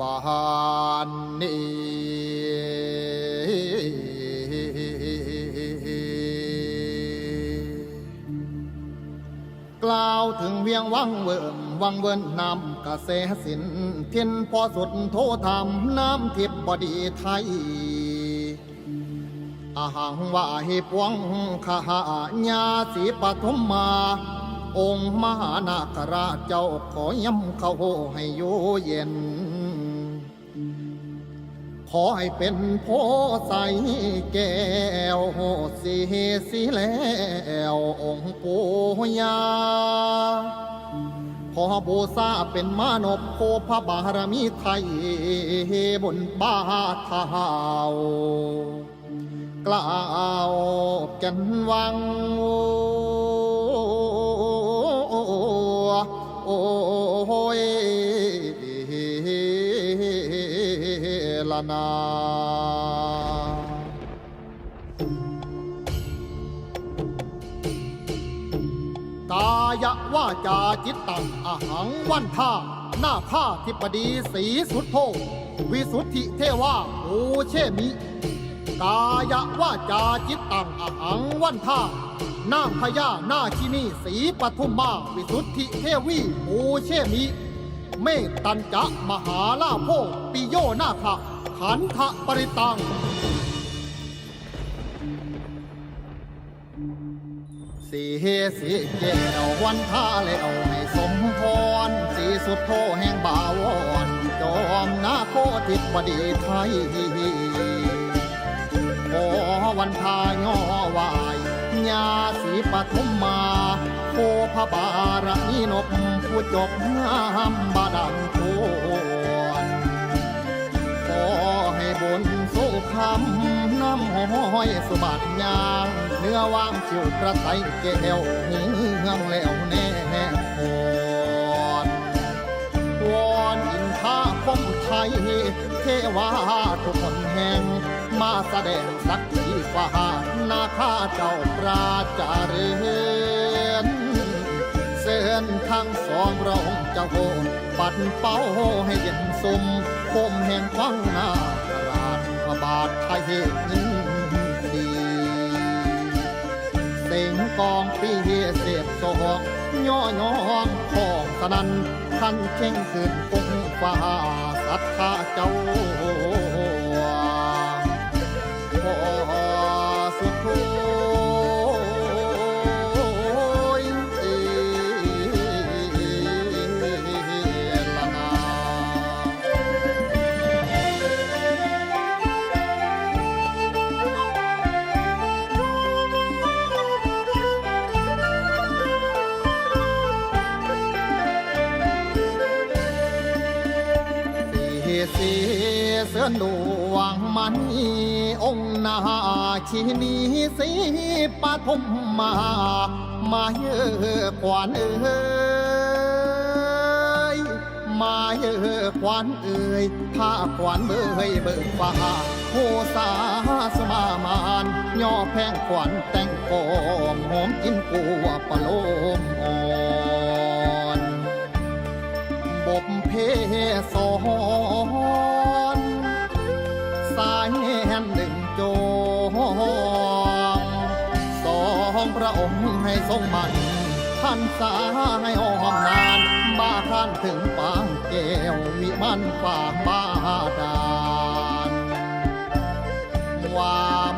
บานนี้กล่าวถึงเวียงวังเวิมวังเวินนำกระแสสินเทียนพอสุดโทธรรมน้ำทิพย์บดีไทยอาหังว่าให้ปวงขาญาสีปฐมมา องค์มหานาคราชเจ้าขอย้ำเข้าให้อยู่เย็น ขอให้เป็นโพใสแก้วสีสีแล้วองค์ปู่ยา ขอบูซาเป็นมานพโคพระบารมีไทยบนบาเท้ากล่าวกันวังโอ้ ลนากายว่าจาจิตตังอหังวันท่าหน้าข้าทิบดีสีสุดโทวิสุทธิเทวาโอเชมิ กายว่าจาจิตตังอหังวันท่านางพญาหน้าคินีสีปทุมมาวิสุทธิเทวีโอเชมิ เมตตัญจะมหาลาโพปิโยนาค ขันธปริตัง สีเฮสีแก้ววันท่าแล้วให้สมพร สีสุดโทแห่งบาวรจอมนาโคทิบดีไทยขอวันทายอวายญาสีปฐมมาโคพระบารมีนบผู้จบงามบาดังำน้ำห้อยสบัดยางเนื้อว่างจิวกระไตแก้วเฮืองแล้วแน่พรวอนอินทาคมไทย เทวาทุกคนแห่ง มาแสดงสักขีฟ้านาคาเจ้าปราจาเรือนเส้นทางสองเราเจ้าโหปัดเป้าให้เย็นสมคมแห่งฟังนา สองปีเสียบสองย่อยองของสนันท่านเข่งขึ้นคง สีเสื้อหลวงมันองค์นาชินีสีปฐมมา มาเยอะขวานเอ้ยมาเยอะขวานเอ้ยผ้าขวานเบยเบิกฟ้าโหสาสมามานย่อแพงขวานแต่งกอมหอมกินกัวปะโลมอ่อน บเพสอนสายแห่งหนึ่งโจงสองพระองค์ให้ทรงมันพันษาให้อ้อมนานบ้าข้านถึงปางแก้วมีมันฝ่าบ้าดานว่า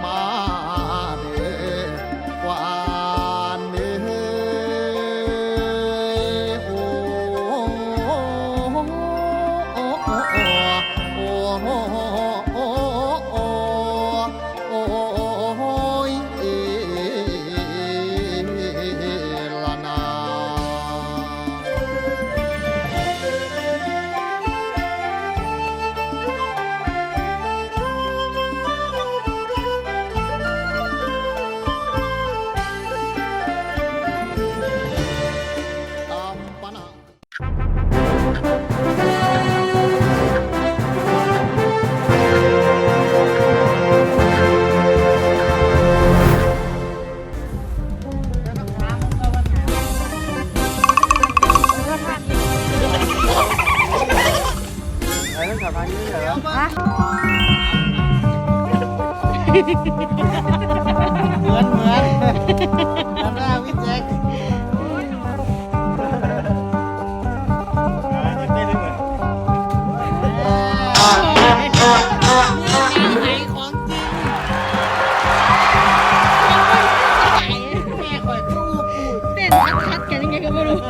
เหมือนเหมือนเหมือนหน้าพี่แจ็ค